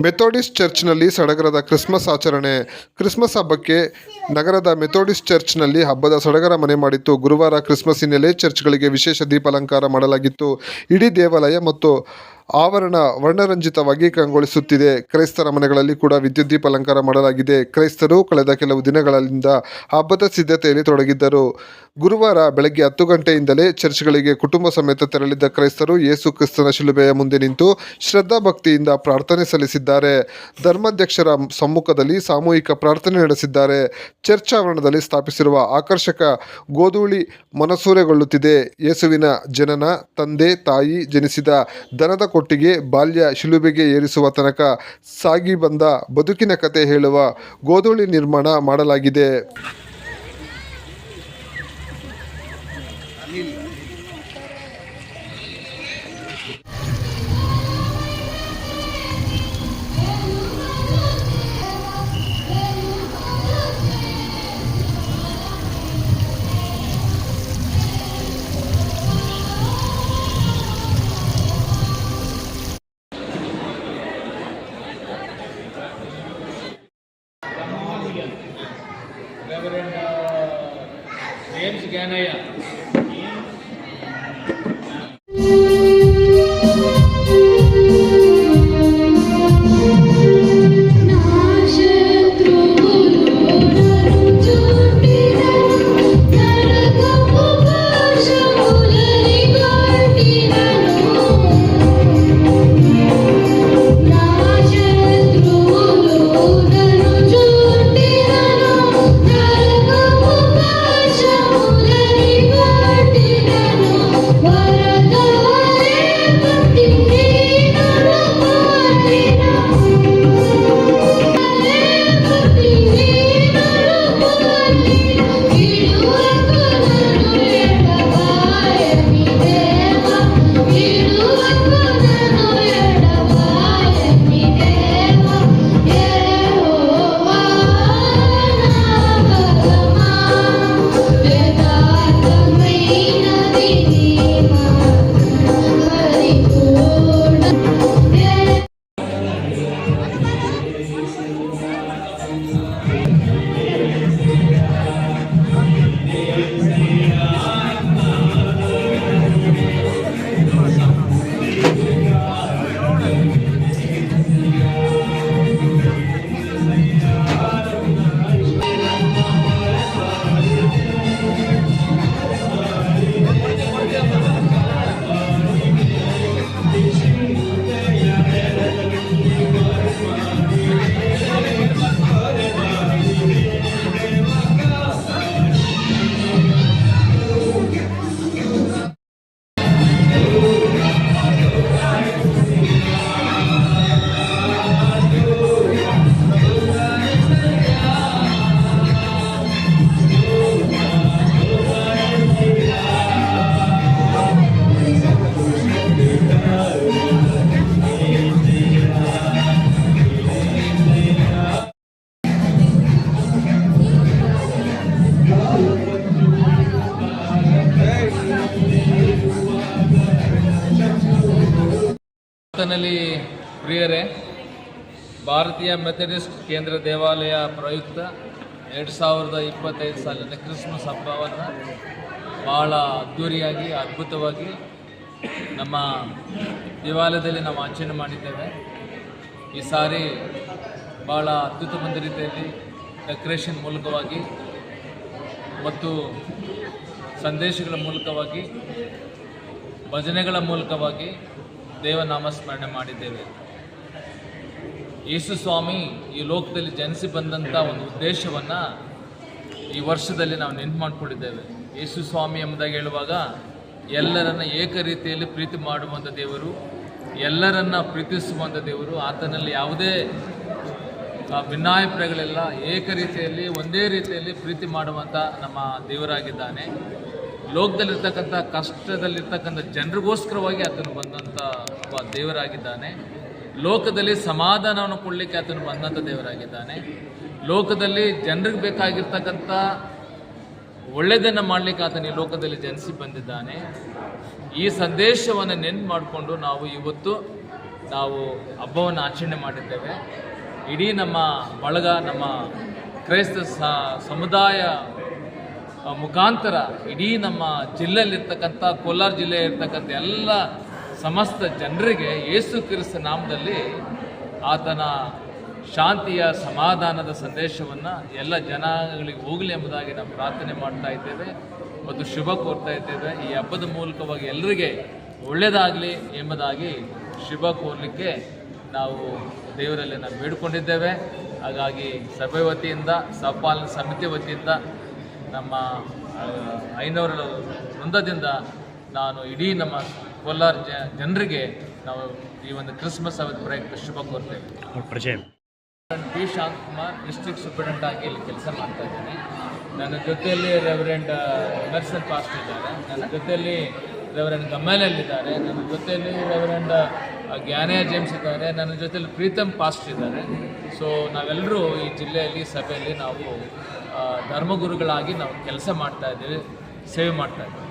Methodist ಚರ್ಚ್ನಲ್ಲಿ ಸಡಗರದ Christmas ಆಚರಣೆ. ಕ್ರಿಸ್ಮಸ್ ಹಬ್ಬಕ್ಕೆ ನಗರದ ಮೆಥೋಡಿಸ್ಟ್ ಚರ್ಚ್ನಲ್ಲಿ ಹಬ್ಬದ ಸಡಗರ ಮನೆ ಮಾಡಿತ್ತು. ಗುರುವಾರ ಕ್ರಿಸ್ಮಸ್ ಹಿನ್ನೆಲೆ ಚರ್ಚ್ಗಳಿಗೆ ವಿಶೇಷ ದೀಪಾಲಂಕಾರ ಮಾಡಲಾಗಿತ್ತು. ಇಡೀ ದೇವಾಲಯ ಮತ್ತು ಆವರಣ ವರ್ಣರಂಜಿತವಾಗಿ ಕಂಗೊಳಿಸುತ್ತಿದೆ ಕ್ರೈಸ್ತರ ಮನೆಗಳಲ್ಲಿ ಕೂಡ ವಿದ್ಯುತ್ ದೀಪ ಅಲಂಕಾರ ಮಾಡಲಾಗಿದೆ. ಕ್ರೈಸ್ತರು ಕಳೆದ ಕೆಲವು ದಿನಗಳಿಂದ ಹಬ್ಬದ ಸಿದ್ಧತೆಯಲ್ಲಿ ತೊಡಗಿದ್ದರು. ಗುರುವಾರ ಬೆಳಗ್ಗೆ ಹತ್ತು ಗಂಟೆಯಿಂದಲೇ ಚರ್ಚ್ಗಳಿಗೆ ಕುಟುಂಬ ಸಮೇತ ತೆರಳಿದ್ದ ಕ್ರೈಸ್ತರು ಯೇಸು ಕ್ರಿಸ್ತನ ಶಿಲುಬೆಯ ಮುಂದೆ ನಿಂತು ಶ್ರದ್ಧಾ ಭಕ್ತಿಯಿಂದ ಪ್ರಾರ್ಥನೆ ಸಲ್ಲಿಸಿದ್ದಾರೆ. ಧರ್ಮಾಧ್ಯಕ್ಷರ ಸಮ್ಮುಖದಲ್ಲಿ ಸಾಮೂಹಿಕ ಪ್ರಾರ್ಥನೆ ನಡೆಸಿದ್ದಾರೆ. ಚರ್ಚ್ ಆವರಣದಲ್ಲಿ ಸ್ಥಾಪಿಸಿರುವ ಆಕರ್ಷಕ ಗೋಧೂಳಿ ಮನಸೂರೆಗೊಳ್ಳುತ್ತಿದೆ. ಯೇಸುವಿನ ಜನನ, ತಂದೆ, ತಾಯಿ ಜನಿಸಿದ ದನದ ಕೊಟ್ಟಿಗೆ ಬಾಲ್ಯ ಶಿಲುಬೆಗೆ ಏರಿಸುವ ತನಕ ಸಾಗಿ ಬಂದ ಬದುಕಿನ ಕತೆ ಹೇಳುವ ಗೋಧೂಳಿ ನಿರ್ಮಾಣ ಮಾಡಲಾಗಿದೆ. Ramji Ganaya. ಕರ್ತನಲ್ಲಿ ಪ್ರಿಯರೇ, ಭಾರತೀಯ ಮೆಥಡಿಸ್ಟ್ ಕೇಂದ್ರ ದೇವಾಲಯ ಪ್ರಯುಕ್ತ ಎರಡು ಸಾವಿರದ ಇಪ್ಪತ್ತೈದು ಸಾಲಿನ ಕ್ರಿಸ್ಮಸ್ ಹಬ್ಬವನ್ನು ಭಾಳ ಅದ್ಧೂರಿಯಾಗಿ, ಅದ್ಭುತವಾಗಿ ನಮ್ಮ ದೇವಾಲಯದಲ್ಲಿ ನಾವು ಆಚರಣೆ ಮಾಡಿದ್ದೇವೆ. ಈ ಸಾರಿ ಭಾಳ ಅತ್ಯುತ್ತಮ ರೀತಿಯಲ್ಲಿ ಡೆಕೋರೇಷನ್ ಮೂಲಕವಾಗಿ ಮತ್ತು ಸಂದೇಶಗಳ ಮೂಲಕವಾಗಿ, ಭಜನೆಗಳ ಮೂಲಕವಾಗಿ ದೇವನಾಮಸ್ಮರಣೆ ಮಾಡಿದ್ದೇವೆ. ಯೇಸು ಸ್ವಾಮಿ, ಈ ಲೋಕದಲ್ಲಿ ಜನಿಸಿ ಬಂದಂಥ ಒಂದು ಉದ್ದೇಶವನ್ನು ಈ ವರ್ಷದಲ್ಲಿ ನಾವು ನೆನ್ಪು ಮಾಡಿಕೊಂಡಿದ್ದೇವೆ. ಯೇಸು ಸ್ವಾಮಿ ಎಂಬುದಾಗಿ ಹೇಳುವಾಗ, ಎಲ್ಲರನ್ನ ಏಕ ರೀತಿಯಲ್ಲಿ ಪ್ರೀತಿ ಮಾಡುವಂಥ ದೇವರು, ಎಲ್ಲರನ್ನ ಪ್ರೀತಿಸುವಂಥ ದೇವರು, ಆತನಲ್ಲಿ ಯಾವುದೇ ಭಿನ್ನಾಭಿಪ್ರಾಯಗಳಿಲ್ಲ ಏಕ ರೀತಿಯಲ್ಲಿ, ಒಂದೇ ರೀತಿಯಲ್ಲಿ ಪ್ರೀತಿ ಮಾಡುವಂಥ ನಮ್ಮ ದೇವರಾಗಿದ್ದಾನೆ. ಲೋಕದಲ್ಲಿರ್ತಕ್ಕಂಥ ಕಷ್ಟದಲ್ಲಿರ್ತಕ್ಕಂಥ ಜನರಿಗೋಸ್ಕರವಾಗಿ ಆತನು ಬಂದಂಥ ಒಬ್ಬ ದೇವರಾಗಿದ್ದಾನೆ. ಲೋಕದಲ್ಲಿ ಸಮಾಧಾನವನ್ನು ಕೊಡಲಿಕ್ಕೆ ಆತನು ಬಂದಂಥ ದೇವರಾಗಿದ್ದಾನೆ. ಲೋಕದಲ್ಲಿ ಜನರಿಗೆ ಬೇಕಾಗಿರ್ತಕ್ಕಂಥ ಒಳ್ಳೆಯದನ್ನು ಮಾಡಲಿಕ್ಕೆ ಆತನ ಈ ಲೋಕದಲ್ಲಿ ಜನಿಸಿ ಬಂದಿದ್ದಾನೆ. ಈ ಸಂದೇಶವನ್ನು ನೆನ್ಪು ಮಾಡಿಕೊಂಡು ನಾವು ಇವತ್ತು ನಾವು ಹಬ್ಬವನ್ನು ಆಚರಣೆ ಮಾಡಿದ್ದೇವೆ. ಇಡೀ ನಮ್ಮ ಬಳಗ, ನಮ್ಮ ಕ್ರೈಸ್ತ ಸಮುದಾಯ ಮುಖಾಂತರ ಇಡೀ ನಮ್ಮ ಜಿಲ್ಲೆಯಲ್ಲಿರ್ತಕ್ಕಂಥ ಕೋಲಾರ ಜಿಲ್ಲೆಯಲ್ಲಿರ್ತಕ್ಕಂಥ ಎಲ್ಲ ಸಮಸ್ತ ಜನರಿಗೆ ಯೇಸು ಕ್ರಿಸ್ತ ನಾಮದಲ್ಲಿ ಆತನ ಶಾಂತಿಯ ಸಮಾಧಾನದ ಸಂದೇಶವನ್ನು ಎಲ್ಲ ಜನಗಳಿಗೆ ಹೋಗಲಿ ಎಂಬುದಾಗಿ ನಾವು ಪ್ರಾರ್ಥನೆ ಮಾಡ್ತಾ ಇದ್ದೇವೆ. ಮತ್ತು ಶುಭ ಕೋರ್ತಾ ಇದ್ದೇವೆ. ಈ ಹಬ್ಬದ ಮೂಲಕವಾಗಿ ಎಲ್ಲರಿಗೆ ಒಳ್ಳೆಯದಾಗಲಿ ಎಂಬುದಾಗಿ ಶುಭ ಕೋರಲಿಕ್ಕೆ ನಾವು ದೇವರಲ್ಲಿ ನಾವು ಬೇಡಿಕೊಂಡಿದ್ದೇವೆ. ಹಾಗಾಗಿ ಸಭೆ ವತಿಯಿಂದ ಸಪಾಲನ ಸಮಿತಿ ವತಿಯಿಂದ ನಮ್ಮ ಐನವರ ಐನೂರ ವೃಂದದಿಂದ ನಾನು ಇಡೀ ನಮ್ಮ ಕೋಲಾರ ಜ ಜನರಿಗೆ ನಾವು ಈ ಒಂದು ಕ್ರಿಸ್ಮಸ್ ಅವಧಿ ಪ್ರಯುಕ್ತ ಶುಭ ಕೋರ್ತೇವೆ. ಪಿ ಶಾಂತಕುಮಾರ್ ಡಿಸ್ಟ್ರಿಕ್ಟ್ ಸೂಪರಿಂಟೆಂಟ್ ಆಗಿ ಇಲ್ಲಿ ಕೆಲಸ ಮಾಡ್ತಾ ಇದ್ದೀನಿ. ನನ್ನ ಜೊತೆಯಲ್ಲಿ ರೆವರೆಂಡ್ ಎಮರ್ಸನ್ ಪಾಸ್ಟ್ ಇದ್ದಾರೆ. ನನ್ನ ಜೊತೆಯಲ್ಲಿ ರೆವರೆಂಡ್ ಗಮ್ಮೇಲಲ್ಲಿ ಇದ್ದಾರೆ. ನನ್ನ ಜೊತೆಯಲ್ಲಿ ರೆವರೆಂಡ್ ಜ್ಞಾನಯ ಜೇಮ್ಸ್ ಇದ್ದಾರೆ. ನನ್ನ ಜೊತೆಯಲ್ಲಿ ಪ್ರೀತಮ್ ಪಾಸ್ಟ್ ಇದ್ದಾರೆ. ಸೊ ನಾವೆಲ್ಲರೂ ಈ ಜಿಲ್ಲೆಯಲ್ಲಿ ಸಭೆಯಲ್ಲಿ ನಾವು ಧರ್ಮಗುರುಗಳಾಗಿ ನಾವು ಕೆಲಸ ಮಾಡ್ತಾ ಇದ್ದೀವಿ ಸೇವೆ ಮಾಡ್ತಾ ಇದ್ದೀವಿ.